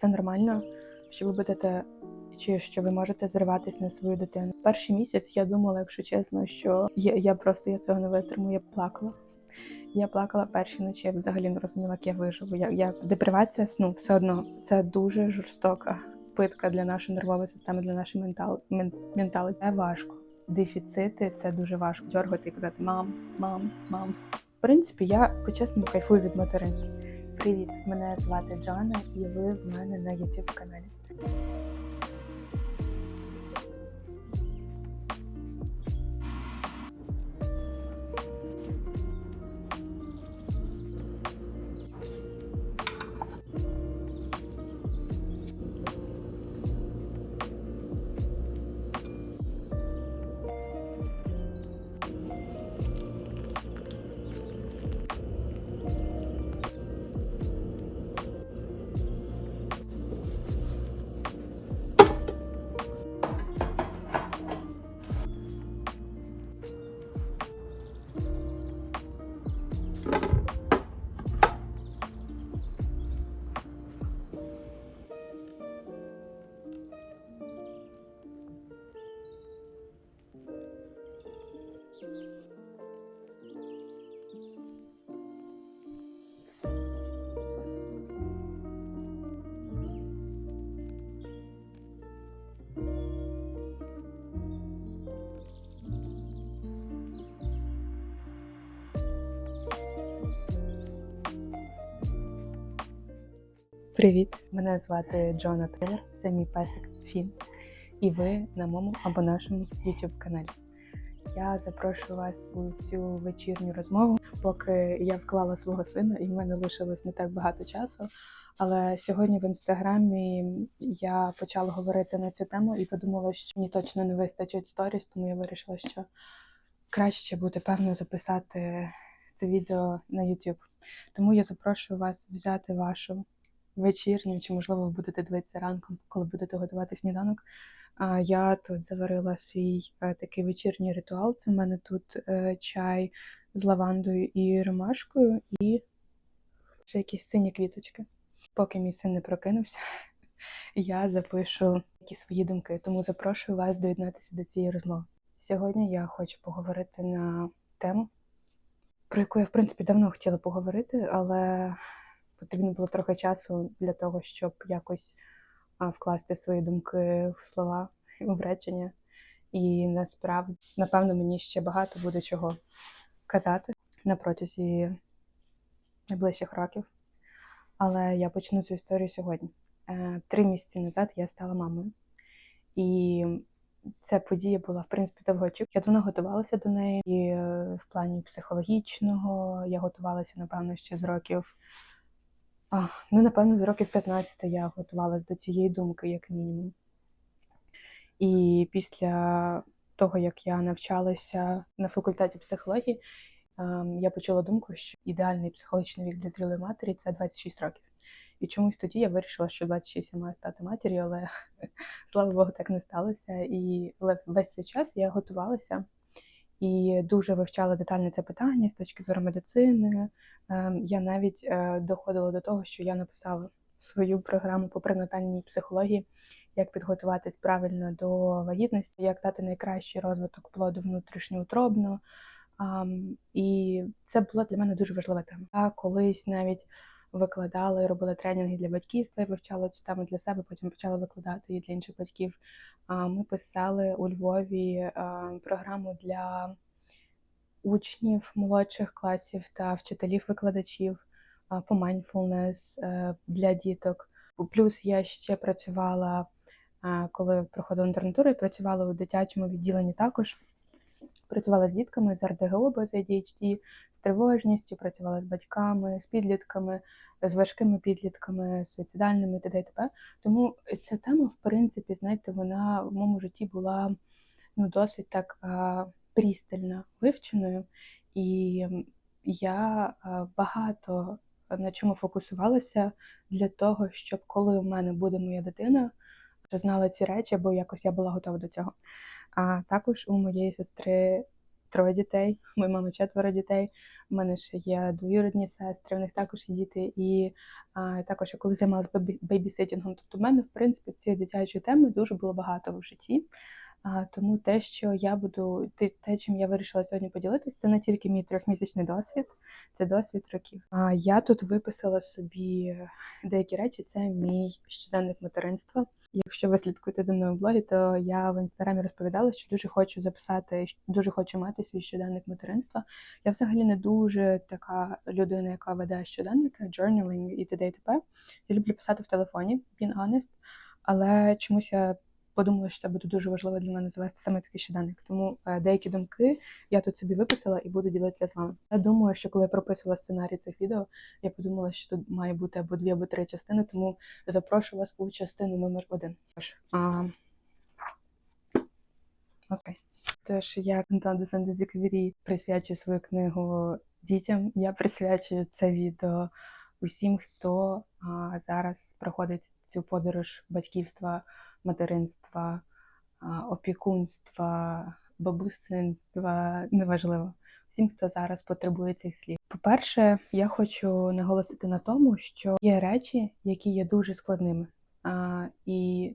Це нормально, що ви будете чи що ви можете зриватись на свою дитину. Перший місяць я думала, якщо чесно, що я, я просто я цього не витримую. Я плакала. Я плакала перші ночі, я взагалі не розуміла, як я виживу. Я, я депривація сну все одно це дуже жорстока питка для нашої нервової системи, для нашої ментал, мен, ментали. Це важко. Дефіцити це дуже важко. Дергати і казати мам, мам, мам. В принципі, я по-чесному кайфую від материнства. Привіт, мене звати Джана, і ви з мене на youtube каналі. Привіт! Мене звати Джона Трилер, це мій песик Фін. І ви на моєму або нашому youtube каналі. Я запрошую вас у цю вечірню розмову, поки я вклала свого сина, і в мене лишилось не так багато часу. Але сьогодні в інстаграмі я почала говорити на цю тему і подумала, що мені точно не вистачить сторіс, тому я вирішила, що краще буде певно записати це відео на YouTube. Тому я запрошую вас взяти вашу вечірню, чи, можливо, ви будете дивитися ранком, коли будете готувати сніданок. А я тут заварила свій е, такий вечірній ритуал. Це в мене тут е, чай з лавандою і ромашкою, і ще якісь сині квіточки. Поки мій син не прокинувся, я запишу якісь свої думки, тому запрошую вас доєднатися до цієї розмови. Сьогодні я хочу поговорити на тему, про яку я, в принципі, давно хотіла поговорити, але потрібно було трохи часу для того, щоб якось вкласти свої думки в слова, в речення. І насправді, напевно, мені ще багато буде чого казати на протязі найближчих років. Але я почну цю історію сьогодні. Е, Три місяці назад я стала мамою. І ця подія була, в принципі, довгоочікувана. Я давно готувалася до неї і е, в плані психологічного. Я готувалася, напевно, ще з років. А, ну, напевно, з років 15 я готувалася до цієї думки, як мінімум. І після того, як я навчалася на факультеті психології, ем, я почула думку, що ідеальний психологічний вік для зрілої матері це 26 років. І чомусь тоді я вирішила, що 26 я маю стати матір'ю, але слава Богу, так не сталося. І весь цей час я готувалася і дуже вивчала детально це питання з точки зору медицини. Ем, Я навіть е, доходила до того, що я написала свою програму по пренатальній психології, як підготуватись правильно до вагітності, як дати найкращий розвиток плоду внутрішньоутробно. І це була для мене дуже важлива тема. Я колись навіть викладала і робила тренінги для батьківства, і вивчала цю тему для себе, потім почала викладати її для інших батьків. Ми писали у Львові програму для учнів молодших класів та вчителів-викладачів по mindfulness е, для діток. Плюс я ще працювала, коли проходила інтернатуру, я працювала у дитячому відділенні також. Працювала з дітками з РДГО без ADHD, з тривожністю, працювала з батьками, з підлітками, з важкими підлітками, з суїцидальними т.д. і т.п. Тому ця тема, в принципі, знаєте, вона в моєму житті була ну, досить так а, пристально вивченою, і я багато на чому фокусувалася для того, щоб коли у мене буде моя дитина, знала ці речі, бо якось я була готова до цього. А також у моєї сестри троє дітей, моїй мами четверо дітей. У мене ще є двоюрідні сестри, в них також є діти. І а, також я коли займалася бейбіситінгом. Тобто в мене, в принципі, цієї дитячої теми дуже було багато в житті. А, тому те, що я буду, те, чим я вирішила сьогодні поділитися, це не тільки мій трьохмісячний досвід, це досвід років. А я тут виписала собі деякі речі. Це мій щоденник материнства. Якщо ви слідкуєте за мною в блогі, то я в інстаграмі розповідала, що дуже хочу записати, дуже хочу мати свій щоденник материнства. Я взагалі не дуже така людина, яка веде щоденники, journaling і т.д. і т.п. Я люблю писати в телефоні, being honest, але чомусь я подумала, що це буде дуже важливо для мене завести саме такий щоденник. Тому е, деякі думки я тут собі виписала і буду ділитися з вами. Я думаю, що коли я прописувала сценарій цих відео, я подумала, що тут має бути або дві, або три частини, тому запрошую вас у частину номер один. А... Окей. Тож я Кантаду Сандезіквірі присвячую свою книгу дітям. Я присвячую це відео усім, хто а, зараз проходить цю подорож батьківства, материнства, опікунства, бабусинства, неважливо. Всім, хто зараз потребує цих слів. По-перше, я хочу наголосити на тому, що є речі, які є дуже складними. А, і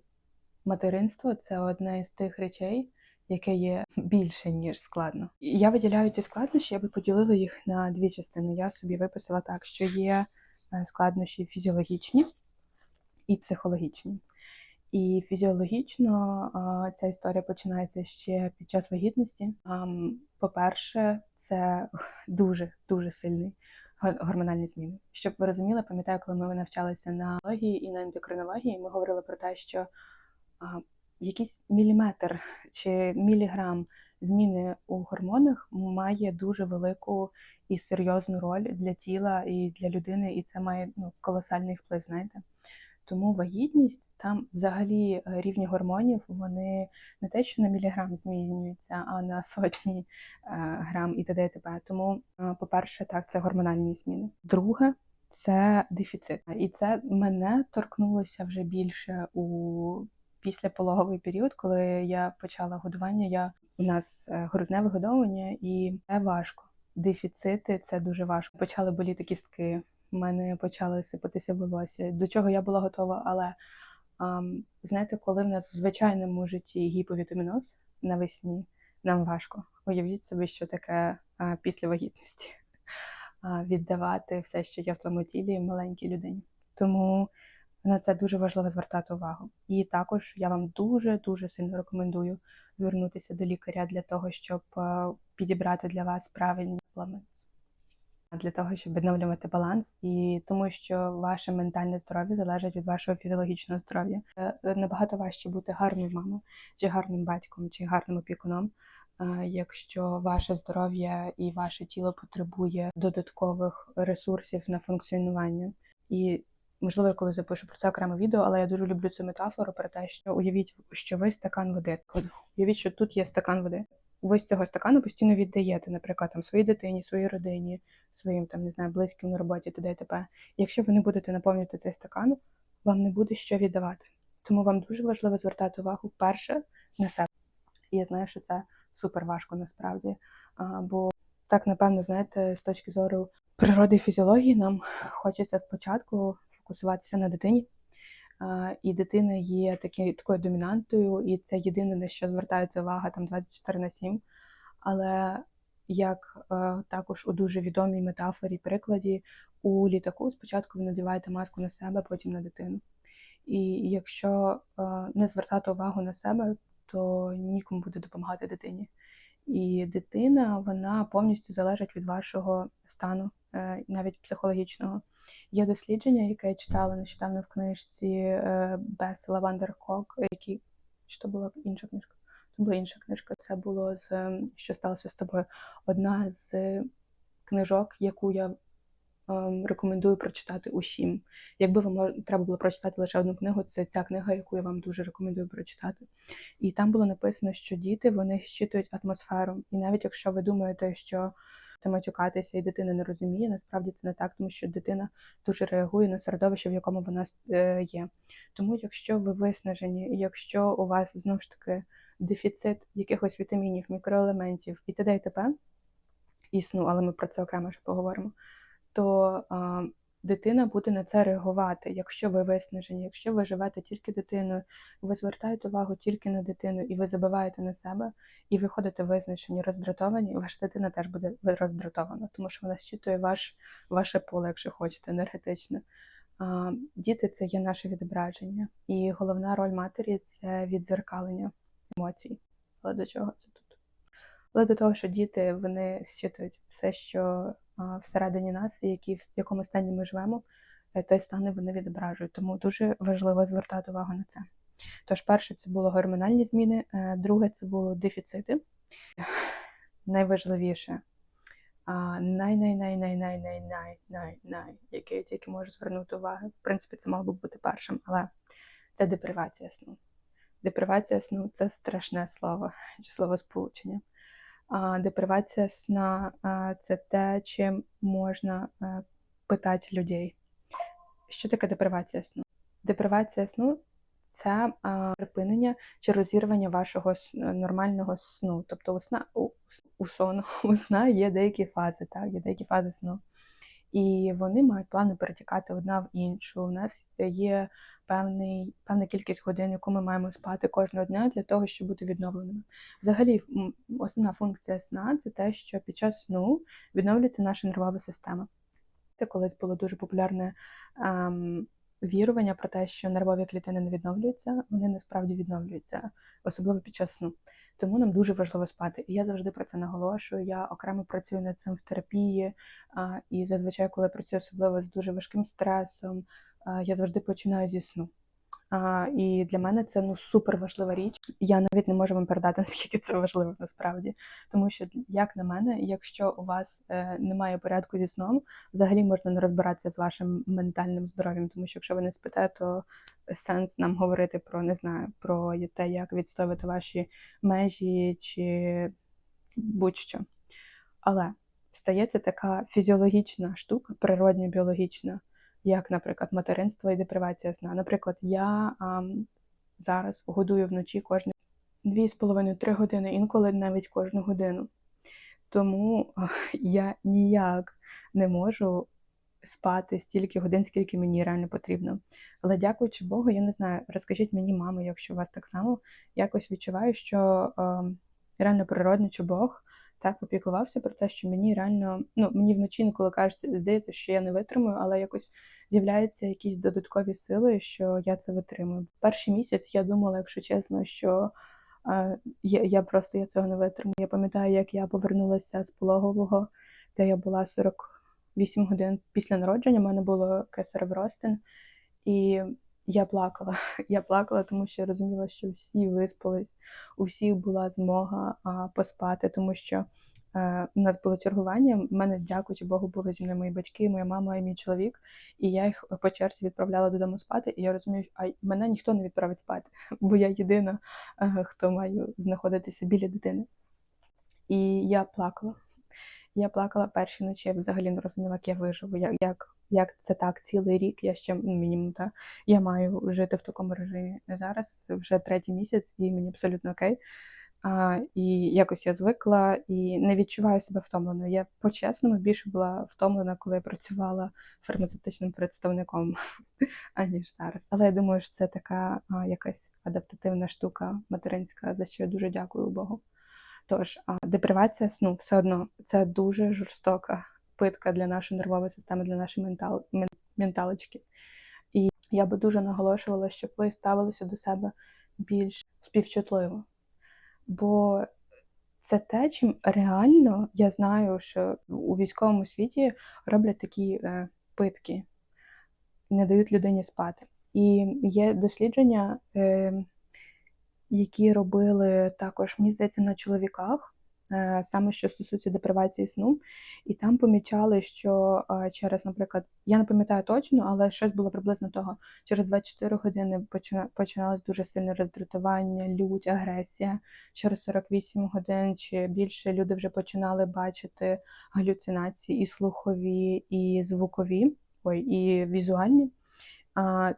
материнство це одна із тих речей, яке є більше ніж складно. Я виділяю ці складнощі, я би поділила їх на дві частини. Я собі виписала так, що є е, складнощі фізіологічні і психологічні. І фізіологічно ця історія починається ще під час вагітності. По-перше, це дуже дуже сильний гормональні зміни. Щоб ви розуміли, пам'ятаю, коли ми навчалися на логії і на ендокринології, ми говорили про те, що якийсь міліметр чи міліграм зміни у гормонах має дуже велику і серйозну роль для тіла і для людини, і це має ну, колосальний вплив, знаєте. Тому вагітність там взагалі е, рівні гормонів вони не те, що на міліграм змінюються, а на сотні е, грам і т.д. і. Тому, е, по-перше, так, це гормональні зміни. Друге, це дефіцит. І це мене торкнулося вже більше у післяпологовий період, коли я почала годування. Я у нас грудне вигодовування, і це важко. Дефіцити це дуже важко. Почали боліти кістки. У мене почали сипатися волосся, до чого я була готова. Але ам, знаєте, коли в нас в звичайному житті гіповітаміноз навесні, нам важко. Уявіть собі, що таке а, після вагітності а, віддавати все, що є в твоєму тілі маленькій людині. Тому на це дуже важливо звертати увагу. І також я вам дуже дуже сильно рекомендую звернутися до лікаря для того, щоб е, підібрати для вас правильні supplements. Для того, щоб відновлювати баланс, і тому що ваше ментальне здоров'я залежить від вашого фізіологічного здоров'я. Е, Набагато важче бути гарною мамою, чи гарним батьком, чи гарним опікуном, е, якщо ваше здоров'я і ваше тіло потребує додаткових ресурсів на функціонування. І можливо, я коли запишу про це окреме відео, але я дуже люблю цю метафору про те, що уявіть, що ви стакан води. Уявіть, що тут є стакан води. Ви з цього стакану постійно віддаєте, наприклад, там своїй дитині, своїй родині, своїм там не знаю, близьким на роботі, т.д. і т.п. Якщо ви не будете наповнювати цей стакан, вам не буде що віддавати. Тому вам дуже важливо звертати увагу перше на себе. Я знаю, що це супер важко насправді. Бо так, напевно, знаєте, з точки зору природи і фізіології, нам хочеться спочатку фокусуватися на дитині. І дитина є такі, такою домінантою, і це єдине, на що звертається увага там 24 на 7. Але як е, також у дуже відомій метафорі прикладі, у літаку спочатку ви надіваєте маску на себе, потім на дитину. І якщо е, не звертати увагу на себе, то нікому буде допомагати дитині. І дитина вона повністю залежить від вашого стану, е, навіть психологічного. Є дослідження, яке я читала нещодавно в книжці е, Бес Лавандер Кок, які чи то була інша книжка? Це була інша книжка. Це було з ем, що сталося з тобою. Одна з книжок, яку я ем, рекомендую прочитати усім. Якби вам треба було прочитати лише одну книгу, це ця книга, яку я вам дуже рекомендую прочитати. І там було написано, що діти вони щитують атмосферу. І навіть якщо ви думаєте, що ти матюкатися і дитина не розуміє, насправді це не так, тому що дитина дуже реагує на середовище, в якому вона е, є. Тому, якщо ви виснажені, якщо у вас знову ж таки дефіцит якихось вітамінів, мікроелементів і т.д. і т.п. і але ми про це окремо ще поговоримо, то дитина буде на це реагувати, якщо ви виснажені, якщо ви живете тільки дитиною, ви звертаєте увагу тільки на дитину, і ви забиваєте на себе, і ви ходите визначені, роздратовані, ваша дитина теж буде роздратована, тому що вона щитує ваш, ваше поле, якщо хочете, енергетичне. Діти це є наше відображення, і головна роль матері це віддзеркалення емоцій. Але до чого це тут? Але до того, що діти вони щитують все, що всередині нас, які, в якому стані ми живемо, е, той стан вони відображують. Тому дуже важливо звертати увагу на це. Тож, перше, це було гормональні зміни, е, друге це було дефіцити. Найважливіше, най най най най най най най най най яке я тільки можу звернути увагу. В принципі, це мало би бути першим, але це депривація сну. Депривація сну це страшне слово чи словосполучення. А депривація сна це те, чим можна е, питати людей. Що таке депривація сну? Депривація сну це припинення чи розірвання вашого нормального сну. Тобто у сна у, у сон, у сна є деякі фази, так, є деякі фази сну. І вони мають плани перетікати одна в іншу. У нас є певний, певна кількість годин, яку ми маємо спати кожного дня для того, щоб бути відновленими. Взагалі, основна функція сна це те, що під час сну відновлюється наша нервова система. Це колись було дуже популярне ем, вірування про те, що нервові клітини не відновлюються, вони насправді відновлюються, особливо під час сну. Тому нам дуже важливо спати. І я завжди про це наголошую. Я окремо працюю над цим в терапії, і зазвичай, коли працюю особливо з дуже важким стресом, я завжди починаю зі сну. А, І для мене це ну супер важлива річ. Я навіть не можу вам передати, наскільки це важливо насправді. Тому що, як на мене, якщо у вас е, немає порядку зі сном, взагалі можна не розбиратися з вашим ментальним здоров'ям, тому що якщо ви не спите, то сенс нам говорити про не знаю, про те, як відстоювати ваші межі чи будь-що. Але стається така фізіологічна штука, природня біологічна як, наприклад, материнство і депривація сна. Наприклад, я а, зараз годую вночі кожні 2,5-3 години, інколи навіть кожну годину. Тому я ніяк не можу спати стільки годин, скільки мені реально потрібно. Але дякуючи Богу, я не знаю, розкажіть мені, мамо, якщо у вас так само, якось відчуваю, що а, реально природно, чи Бог так попіклувався про те, що мені реально, ну мені вночі інколи кажеться, здається, що я не витримую, але якось з'являються якісь додаткові сили, що я це витримую. Перший місяць я думала, якщо чесно, що е, я, я просто я цього не витримую. Я пам'ятаю, як я повернулася з пологового, де я була 48 годин після народження. У мене було кесарев ростин, і я плакала. Я плакала, тому що я розуміла, що всі виспались, у всіх була змога а, поспати, тому що е, у нас було чергування. У мене, дякуючи Богу, були зі мною мої батьки, моя мама і мій чоловік. І я їх по черзі відправляла додому спати. І я розумію, а мене ніхто не відправить спати, бо я єдина, е, хто має знаходитися біля дитини. І я плакала. Я плакала перші ночі, я взагалі не розуміла, як я виживу, як як, як це так цілий рік. Я ще ну, мінімум та я маю жити в такому режимі зараз вже третій місяць, і мені абсолютно окей. А, І якось я звикла і не відчуваю себе втомленою. Я по-чесному більше була втомлена, коли я працювала фармацевтичним представником, аніж зараз. Але я думаю, що це така а, якась адаптативна штука материнська, за що я дуже дякую Богу. Тож, депривація сну все одно це дуже жорстока питка для нашої нервової системи, для нашої ментал... менталочки. І я би дуже наголошувала, щоб ви ставилися до себе більш співчутливо. Бо це те, чим реально я знаю, що у військовому світі роблять такі е, питки, не дають людині спати. І є дослідження. Е, які робили також, мені здається, на чоловіках, е, саме що стосується депривації сну, і там помічали, що е, через, наприклад, я не пам'ятаю точно, але щось було приблизно того. Через 24 години починалось дуже сильне роздратування, лють, агресія. Через 48 годин чи більше люди вже починали бачити галюцинації і слухові, і звукові, ой, і візуальні.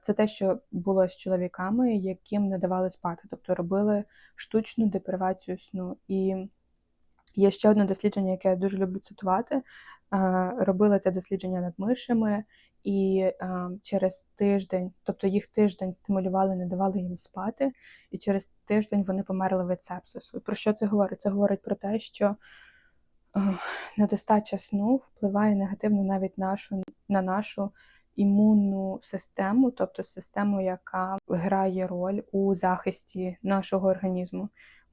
Це те, що було з чоловіками, яким не давали спати, тобто робили штучну депривацію сну. І є ще одне дослідження, яке я дуже люблю цитувати. А, Робила це дослідження над мишами, і через тиждень, тобто їх тиждень стимулювали, не давали їм спати, і через тиждень вони померли від сепсису. Про що це говорить? Це говорить про те, що недостача сну впливає негативно навіть нашу, на нашу імунну систему, тобто систему, яка грає роль у захисті нашого організму.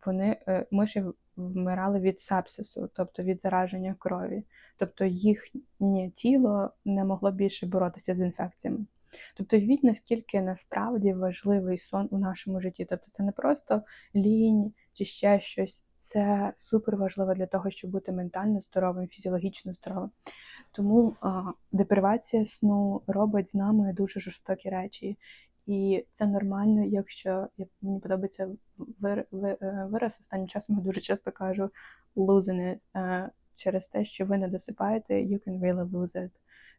Вони е, миші вмирали від сепсису, тобто від зараження крові, тобто їхнє тіло не могло більше боротися з інфекціями. Тобто, уявіть, наскільки насправді важливий сон у нашому житті. Тобто, це не просто лінь чи ще щось, це супер важливо для того, щоб бути ментально здоровим, фізіологічно здоровим. Тому а, депривація сну робить з нами дуже жорстокі речі. І це нормально, якщо як мені подобається вир, вир, вираз останнім часом я дуже часто кажу losing it, е, через те, що ви не досипаєте, you can really lose it.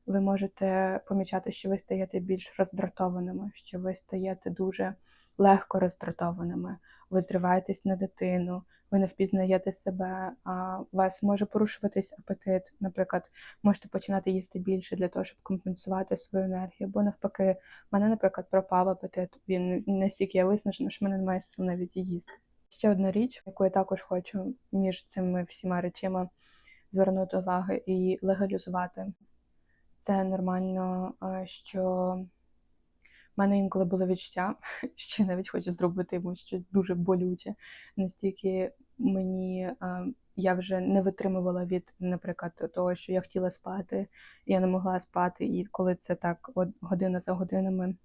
Ви можете помічати, що ви стаєте більш роздратованими, що ви стаєте дуже легко роздратованими, ви зриваєтесь на дитину, ви не впізнаєте себе, а вас може порушуватись апетит. Наприклад, можете починати їсти більше для того, щоб компенсувати свою енергію. Бо навпаки, в мене, наприклад, пропав апетит. Він настільки я виснажена, що мене немає сил навіть їсти. Ще одна річ, яку я також хочу між цими всіма речима звернути увагу і легалізувати. Це нормально, що в мене інколи було відчуття, що навіть хочу зробити йому щось дуже болюче. Настільки мені я вже не витримувала від, наприклад, того, що я хотіла спати, я не могла спати, і коли це так от година за годинами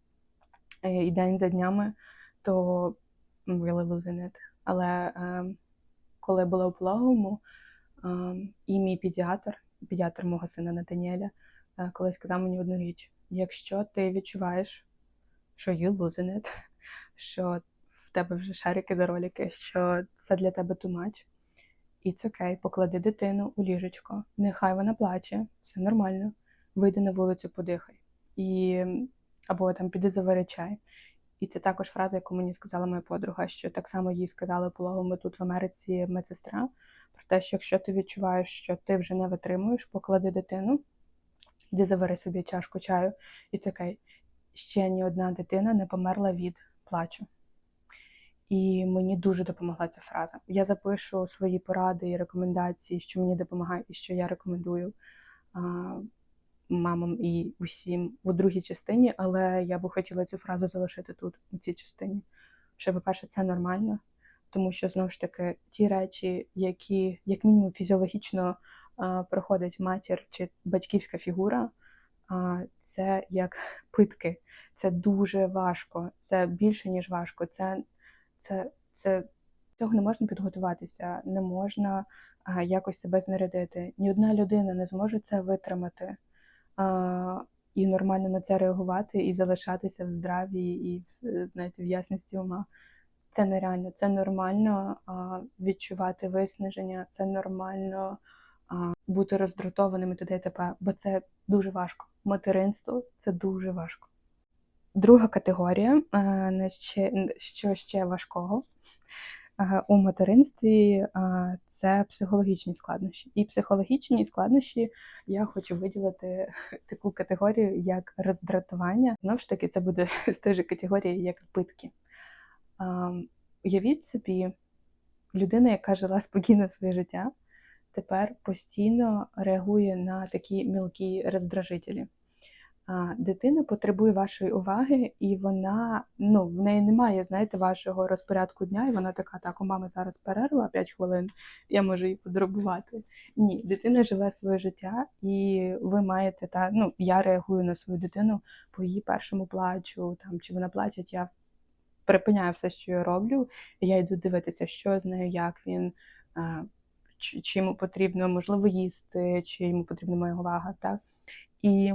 е, і день за днями, то really losing it. Але е, коли була у пологовому, е, і мій педіатр, педіатр мого сина Натаніеля, колись сказав мені одну річ: якщо ти відчуваєш, що you losing it, що в тебе вже шарики за ролики, що це для тебе too much, і це окей, поклади дитину у ліжечко, нехай вона плаче, все нормально, вийди на вулицю, подихай. І або там піди завари чай. І це також фраза, яку мені сказала моя подруга, що так само їй сказали пологовому тут в Америці медсестра, про те, що якщо ти відчуваєш, що ти вже не витримуєш, поклади дитину, іди завари собі чашку чаю, і це окей. Ще ні одна дитина не померла від плачу. І мені дуже допомогла ця фраза. Я запишу свої поради і рекомендації, що мені допомагає, і що я рекомендую а, мамам і усім у другій частині, але я би хотіла цю фразу залишити тут, у цій частині. Що, по-перше, це нормально, тому що знову ж таки ті речі, які, як мінімум, фізіологічно а, проходить матір чи батьківська фігура, це як питки. Це дуже важко, це більше ніж важко. Це це, це цього не можна підготуватися, не можна якось себе знарядити. Ні одна людина не зможе це витримати а, і нормально на це реагувати, і залишатися в здраві, і знаєте, в ясності ума. Це нереально, це нормально а, відчувати виснаження, це нормально бути роздратованим і т.д. і т.п., бо це дуже важко. Материнство це дуже важко. Друга категорія, е, що ще важкого е, у материнстві, е, це психологічні складнощі. І психологічні складнощі я хочу виділити таку категорію, як роздратування. Знову ж таки, це буде з тої ж категорії, як питки. Уявіть собі, людина, яка жила спокійно своє життя, тепер постійно реагує на такі мілкі роздражителі дитина потребує вашої уваги, і вона ну в неї немає, знаєте, вашого розпорядку дня, і вона така, так, у мами зараз перерва 5 хвилин, я можу її подрабувати. Ні, дитина живе своє життя, і ви маєте та ну я реагую на свою дитину по її першому плачу, там чи вона плачеть, я припиняю все, що я роблю, я йду дивитися, що з нею, як він. Чи, йому потрібно можливо їсти, чи йому потрібна моя увага, так і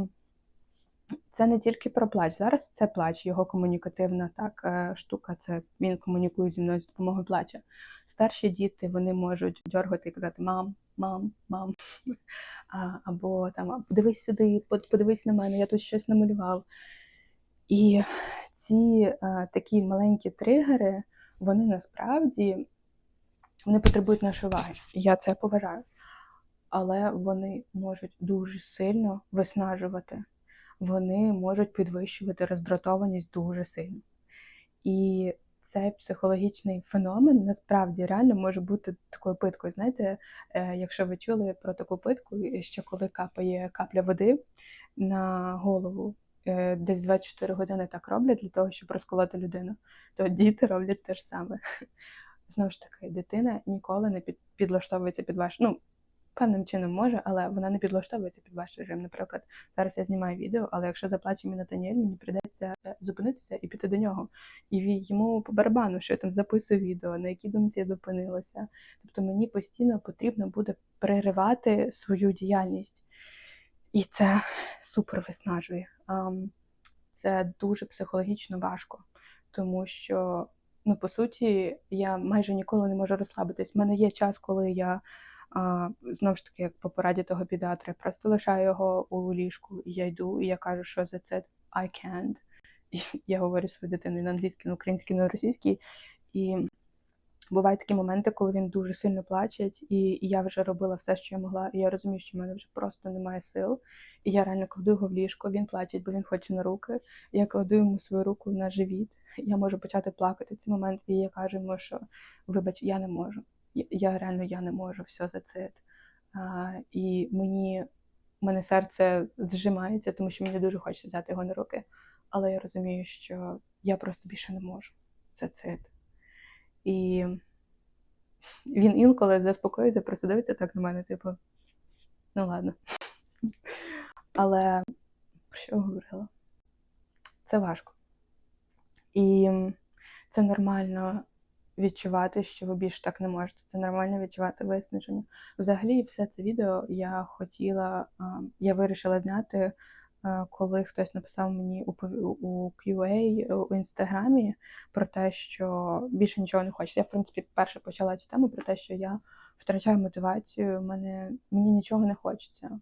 це не тільки про плач. Зараз це плач, його комунікативна так е, штука. Це він комунікує зі мною з допомогою плача. Старші діти вони можуть дергати і казати Мам, мам, мам. Або там подивись сюди, подивись на мене, я тут щось намалював. І ці е, такі маленькі тригери, вони насправді вони потребують нашої уваги. Я це поважаю. Але вони можуть дуже сильно виснажувати, вони можуть підвищувати роздратованість дуже сильно. І цей психологічний феномен насправді реально може бути такою питкою. Знаєте, е, якщо ви чули про таку питку, що коли капає капля води на голову, е, десь 24 години так роблять для того, щоб розколоти людину, то діти роблять те ж саме. Знову ж таки, дитина ніколи не під, підлаштовується під ваш. Ну, певним чином може, але вона не підлаштовується під ваш режим. Наприклад, зараз я знімаю відео, але якщо заплаче мій Натаніель, мені прийдеться зупинитися і піти до нього. І йому по барабану, що я там записую відео, на якій думці я зупинилася. Тобто мені постійно потрібно буде переривати свою діяльність. І це супер виснажує. Це дуже психологічно важко, тому що, ну, по суті, я майже ніколи не можу розслабитись. У мене є час, коли я а, знову ж таки, як по пораді того педіатра, я просто лишаю його у ліжку, і я йду, і я кажу, що за це I can't. І я говорю своїй дитині на англійській, на українській, на російській. І бувають такі моменти, коли він дуже сильно плаче, і, я вже робила все, що я могла, і я розумію, що в мене вже просто немає сил. І я реально кладу його в ліжко, він плаче, бо він хоче на руки. Я кладу йому свою руку на живіт. Я можу почати плакати в цей момент, і я кажу йому, що вибач, я не можу. Я, реально я не можу все за це. І мені мене серце зжимається, тому що мені дуже хочеться взяти його на руки. Але я розумію, що я просто більше не можу. Це цит. І він інколи заспокоюється, просто дивиться так на мене, типу, ну ладно. Але про що говорила? Це важко. І це нормально відчувати, що ви більше так не можете. Це нормально відчувати виснаження. Взагалі, все це відео я хотіла, я вирішила зняти, коли хтось написав мені у QA у інстаграмі про те, що більше нічого не хочеться. Я, в принципі, перше почала цю тему про те, що я втрачаю мотивацію, мене, мені нічого не хочеться.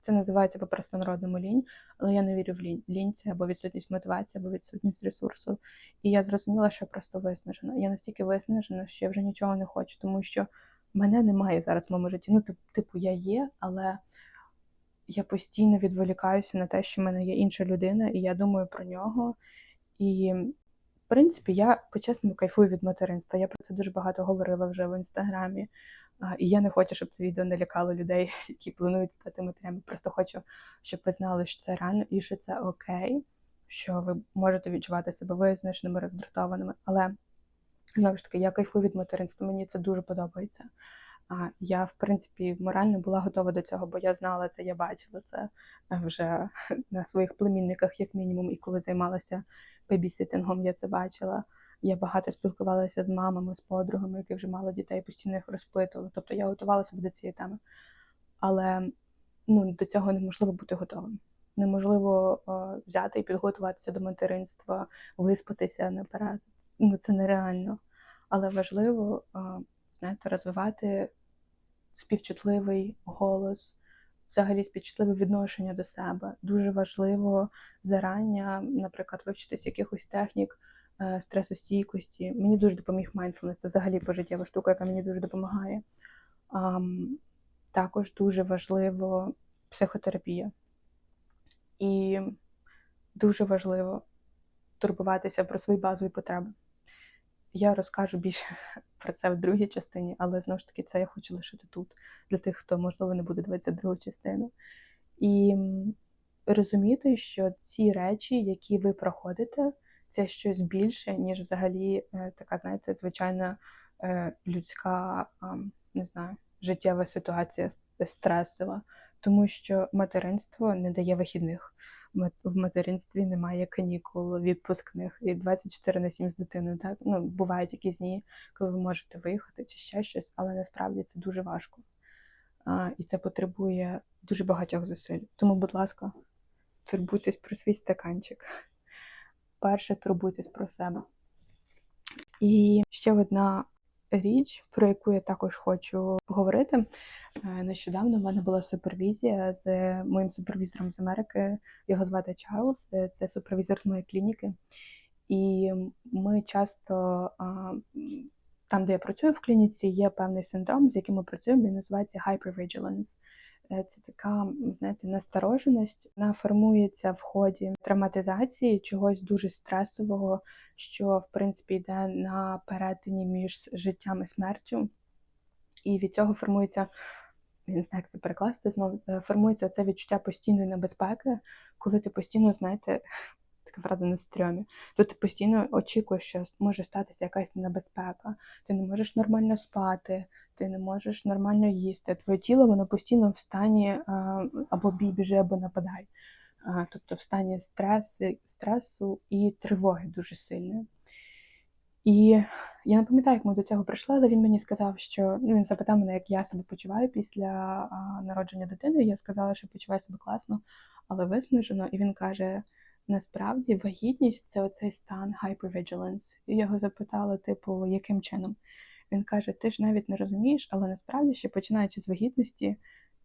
Це називається по простонародному лінь, але я не вірю в лінь. Лінь це або відсутність мотивації, або відсутність ресурсу. І я зрозуміла, що я просто виснажена. Я настільки виснажена, що я вже нічого не хочу, тому що мене немає зараз в моєму житті. Ну, типу, я є, але я постійно відволікаюся на те, що в мене є інша людина, і я думаю про нього. І, в принципі, я по-чесному кайфую від материнства. Я про це дуже багато говорила вже в інстаграмі. І я не хочу, щоб це відео не лякало людей, які планують стати матерями. Просто хочу, щоб ви знали, що це реально і що це окей, що ви можете відчувати себе визначеними, роздратованими. Але знову ж таки, я кайфую від материнства, мені це дуже подобається. А я, в принципі, морально була готова до цього, бо я знала це, я бачила це вже на своїх племінниках, як мінімум, і коли займалася бебіситингом, я це бачила. Я багато спілкувалася з мамами, з подругами, які вже мали дітей, постійно їх розпитувала. Тобто я готувала себе до цієї теми. Але ну, до цього неможливо бути готовим. Неможливо е, взяти і підготуватися до материнства, виспатися наперед. Ну, це нереально. Але важливо, е, знаєте, розвивати співчутливий голос, взагалі співчутливе відношення до себе. Дуже важливо зарання, наприклад, вивчитись якихось технік стресостійкості. Мені дуже допоміг mindfulness, це взагалі пожиттєва штука, яка мені дуже допомагає. Ам, також дуже важливо психотерапія. І дуже важливо турбуватися про свої базові потреби. Я розкажу більше про це в другій частині, але знову ж таки це я хочу лишити тут для тих, хто, можливо, не буде дивитися другу частину. І розуміти, що ці речі, які ви проходите, це щось більше, ніж взагалі е, така, знаєте, звичайна е, людська, не знаю, життєва ситуація стресова, тому що материнство не дає вихідних. В материнстві немає канікул, відпускних і 24 на 7 з дитиною. Так ну бувають якісь дні, коли ви можете виїхати чи ще щось, але насправді це дуже важко. А, і це потребує дуже багатьох зусиль. Тому, будь ласка, турбуйтесь про свій стаканчик. Перше, турбуйтесь про себе. І ще одна річ, про яку я також хочу поговорити. Е, Нещодавно в мене була супервізія з моїм супервізором з Америки. Його звати Чарльз. Е, Це супервізор з моєї клініки. І ми часто там, де я працюю в клініці, є певний синдром, з яким ми працюємо, він називається hypervigilance. Е, Це така, знаєте, настороженість. Вона формується в ході травматизації чогось дуже стресового, що в принципі йде на перетині між життям і смертю. І від цього формується, я не знаю, як це перекласти знову, е, формується це відчуття постійної небезпеки, коли ти постійно, знаєте, така фраза на стрьомі, то ти постійно очікуєш, що може статися якась небезпека, ти не можеш нормально спати, ти не можеш нормально їсти. Твоє тіло воно постійно в стані або бій, біжи, або нападай. Тобто в стані стресу, стресу і тривоги дуже сильної. І я не пам'ятаю, як ми до цього прийшли, але він мені сказав, що ну, він запитав мене, як я себе почуваю після а, народження дитини. Я сказала, що почуваю себе класно, але виснажено. І він каже: насправді вагітність це оцей стан hypervigilance. І його запитала, типу, яким чином? Він каже: Ти ж навіть не розумієш, але насправді ще починаючи з вагітності,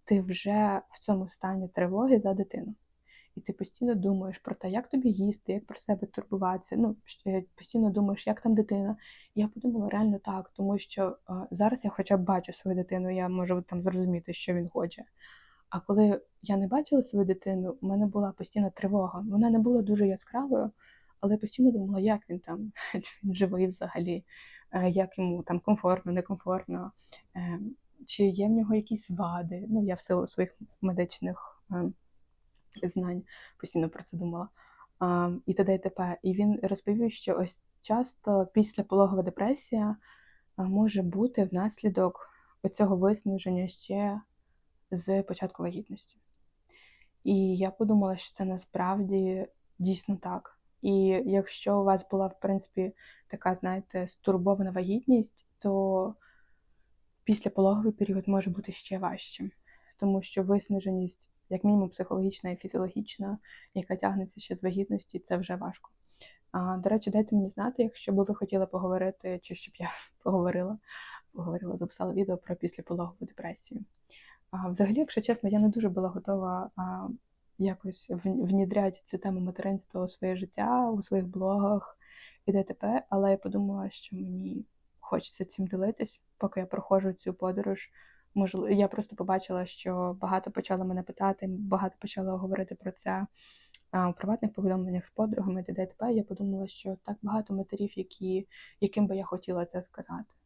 ти вже в цьому стані тривоги за дитину. І ти постійно думаєш про те, як тобі їсти, як про себе турбуватися. Ну, е, постійно думаєш, як там дитина. Я подумала, реально так, тому що е, зараз я хоча б бачу свою дитину, я можу там зрозуміти, що він хоче. А коли я не бачила свою дитину, у мене була постійна тривога. Вона не була дуже яскравою, але я постійно думала, як він там, чи він живий взагалі, е, як йому там комфортно, некомфортно, е, чи є в нього якісь вади. Ну, я в силу своїх медичних е, знань постійно про це думала. І т.д. і т.п. І він розповів, що ось часто післяпологова депресія може бути внаслідок оцього виснаження ще з початку вагітності. І я подумала, що це насправді дійсно так. І якщо у вас була, в принципі, така, знаєте, стурбована вагітність, то післяпологовий період може бути ще важчим, тому що виснаженість, як мінімум, психологічна і фізіологічна, яка тягнеться ще з вагітності, це вже важко. А, До речі, дайте мені знати, якщо би ви хотіли поговорити, чи щоб я поговорила, поговорила, записала відео про післяпологову депресію. А, Взагалі, якщо чесно, я не дуже була готова а, якось внідряти цю тему материнства у своє життя, у своїх блогах і ДТП, але я подумала, що мені хочеться цим ділитись, поки я проходжу цю подорож. Можливо, я просто побачила, що багато почало мене питати, багато почало говорити про це у приватних повідомленнях з подругами, т.д. і т.п. Я подумала, що так багато матерів, які, яким би я хотіла це сказати.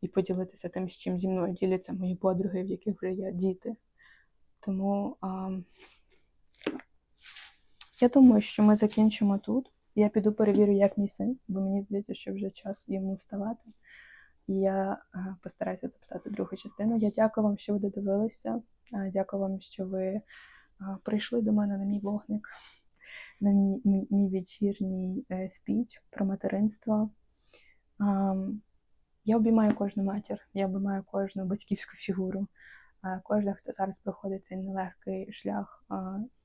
І поділитися тим, з чим зі мною діляться мої подруги, в яких вже є діти. Тому а, я думаю, що ми закінчимо тут. Я піду перевірю, як мій син, бо мені здається, що вже час йому вставати. І я постараюся записати другу частину. Я дякую вам, що ви додивилися. Дякую вам, що ви прийшли до мене на мій вогник, на мій, мій, мій вечірній е, спіч про материнство. Я обіймаю кожну матір, я обіймаю кожну батьківську фігуру. Кожен, хто зараз проходить цей нелегкий шлях,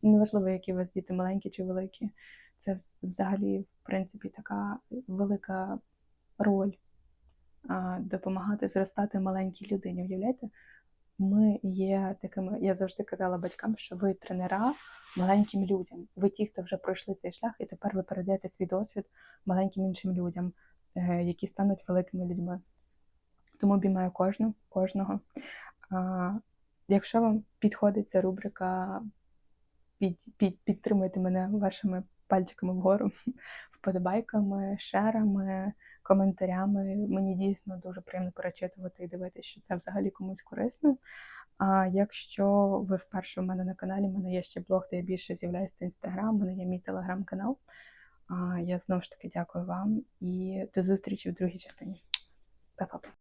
неважливо, які у вас діти маленькі чи великі, це взагалі, в принципі, така велика роль допомагати зростати маленькій людині. Уявляєте? Ми є такими, я завжди казала батькам, що ви тренера маленьким людям. Ви ті, хто вже пройшли цей шлях, і тепер ви передаєте свій досвід маленьким іншим людям, які стануть великими людьми. Тому обіймаю кожну, кожного. А, якщо вам підходить ця рубрика, під, під, підтримуйте мене вашими пальчиками вгору, вподобайками, шерами, коментарями. Мені дійсно дуже приємно перечитувати і дивитися, що це взагалі комусь корисно. А якщо ви вперше у мене на каналі, в мене є ще блог, де я більше з'являюся інстаграм, у мене є мій телеграм-канал. Я знову ж таки дякую вам і до зустрічі в другій частині. Па-па.